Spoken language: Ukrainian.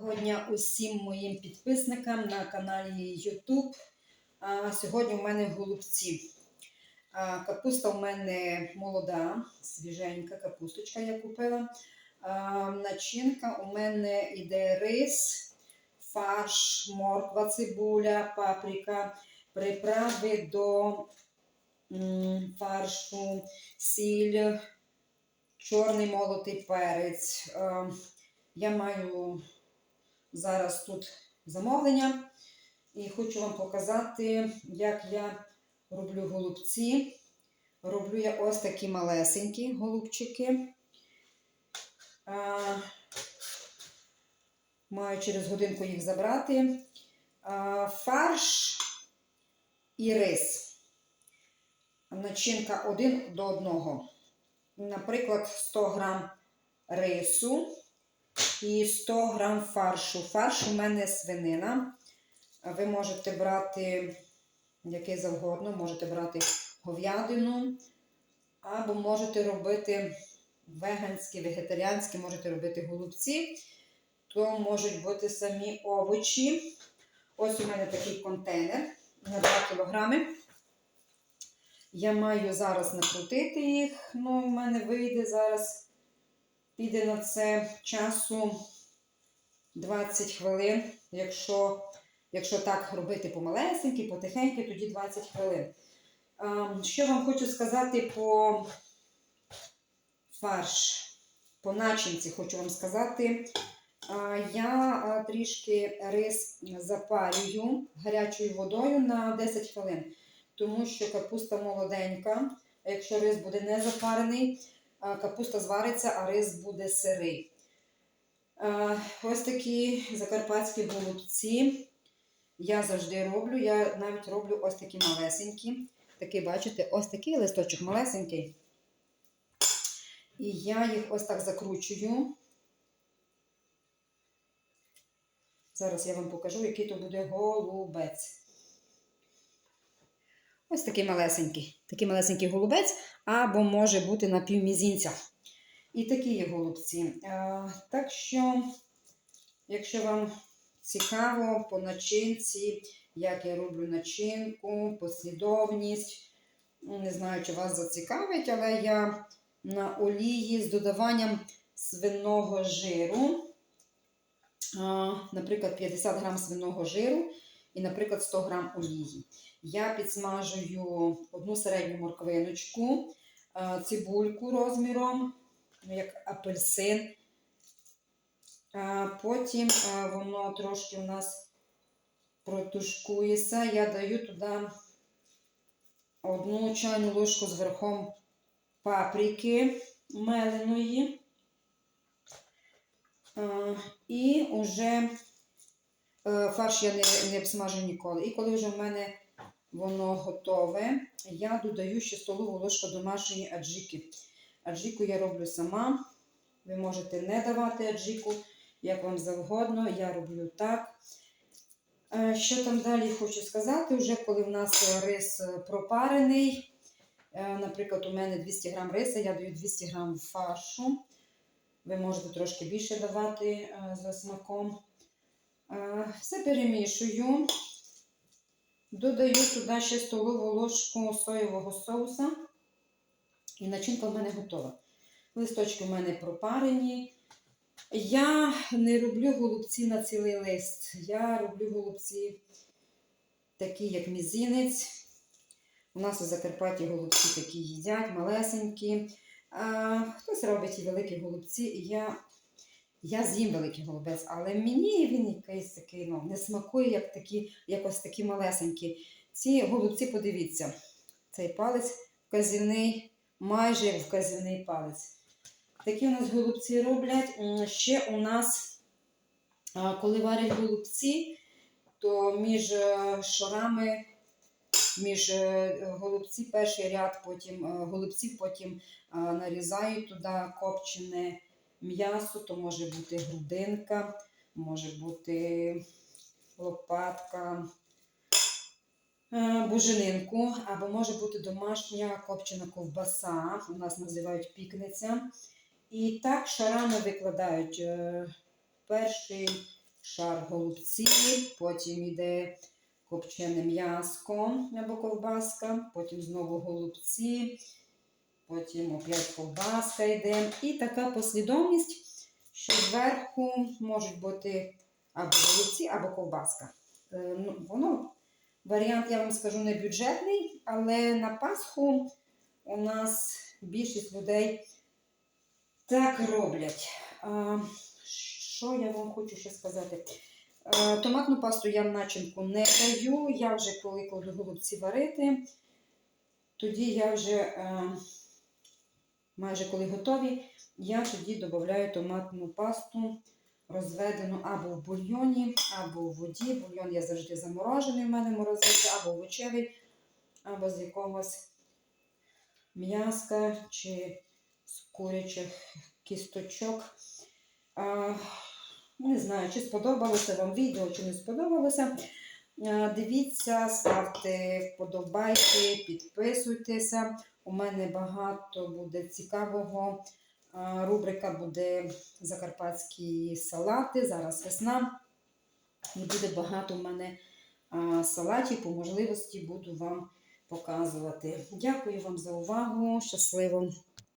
Доброго дня усім моїм підписникам на каналі YouTube. А, Сьогодні у мене голубці. А, Капуста у мене молода, свіженька капусточка я купила. А, Начинка у мене іде рис, фарш, морква, цибуля, паприка, приправи до фаршу, сіль, чорний молотий перець. А, Я маю зараз тут замовлення і хочу вам показати, як я роблю голубці. Роблю я ось такі малесенькі голубчики. Маю через годинку їх забрати. Фарш і рис. Начинка один до одного. Наприклад, 100 грам рису і 100 грам фаршу. Фарш у мене свинина. Ви можете брати який завгодно, можете брати говядину, або можете робити веганські, вегетаріанські, можете робити голубці, то можуть бути самі овочі. Ось у мене такий контейнер на 2 кг. Я маю зараз накрутити їх, ну, у мене вийде зараз піде на це часу 20 хвилин. Якщо якщо так робити помалесеньки, потихеньки, тоді 20 хвилин. Що вам хочу сказати по фарш, по начинці, хочу вам сказати. Я трішки рис запарюю гарячою водою на 10 хвилин, тому що капуста молоденька. Якщо рис буде не запарений, капуста звариться, а рис буде сирий. Ось такі закарпатські голубці. Я завжди роблю. Я навіть роблю ось такі малесенькі. Такий, бачите, ось такий листочок малесенький. І я їх ось так закручую. Зараз я вам покажу, який то буде голубець. Ось такий малесенький. Такий малесенький голубець, або може бути на півмізінця. І такі є голубці. Так що, якщо вам цікаво по начинці, як я роблю начинку, послідовність, ну, не знаю, чи вас зацікавить, але я на олії з додаванням свиного жиру, наприклад, 50 грам свиного жиру і, наприклад, 100 грам олії. Я підсмажую одну середню морквиночку, цибульку розміром, як апельсин. Потім воно трошки у нас протушкується. Я даю туди одну чайну ложку з верхом паприки меленої. І вже е, фарш я не, не обсмажу ніколи. І коли вже в мене воно готове, я додаю ще столову ложку домашньої аджики. Аджику я роблю сама. Ви можете не давати аджику, як вам завгодно. Я роблю так. Е, Що там далі хочу сказати? Вже коли в нас рис пропарений, е, наприклад, у мене 200 г риса, я даю 200 г фаршу. Ви можете трошки більше давати е, за смаком. Все перемішую. Додаю туди ще столову ложку соєвого соуса. І начинка в мене готова. Листочки в мене пропарені. Я не роблю голубці на цілий лист. Я роблю голубці такі, як мізинець. У нас у Закарпатті голубці такі їдять, малесенькі. А, Хтось робить і великі голубці. Я я з'їм великий голубець, але мені він якийсь такий ну, не смакує, як такі, якось такі малесенькі. Ці голубці, подивіться, цей палець вказівний, майже вказівний палець. Такі у нас голубці роблять. Ще у нас, коли варять голубці, то між е, шарами, між е, голубці перший ряд, потім е, голубці потім нарізають туди копчене м'ясо, то може бути грудинка, може бути лопатка, буженинку, або може бути домашня копчена ковбаса, у нас називають пікниця. І так шарами викладають перший шар голубці, потім йде копчене м'яско або ковбаска, потім знову голубці, потім опять ковбаска йде. І така послідовність, що зверху можуть бути або голубці, або ковбаска. Е, ну, Воно варіант, я вам скажу, не бюджетний, але на Пасху у нас більшість людей так роблять. Що я вам хочу ще сказати? Е, Томатну пасту я в начинку не даю. Я вже коли кладу голубці варити, тоді я вже е, майже коли готові, я тоді додаю томатну пасту розведену або в бульйоні, або в воді. Бульйон я завжди заморожений, в мене морозиться, або овочевий, або з якогось м'яска чи з курячих кісточок. А, не знаю, чи сподобалося вам відео, чи не сподобалося. Дивіться, ставте вподобайки, підписуйтеся. У мене багато буде цікавого. Рубрика буде закарпатські салати. Зараз весна. І буде багато в мене салатів. По можливості буду вам показувати. Дякую вам за увагу. Щасливо!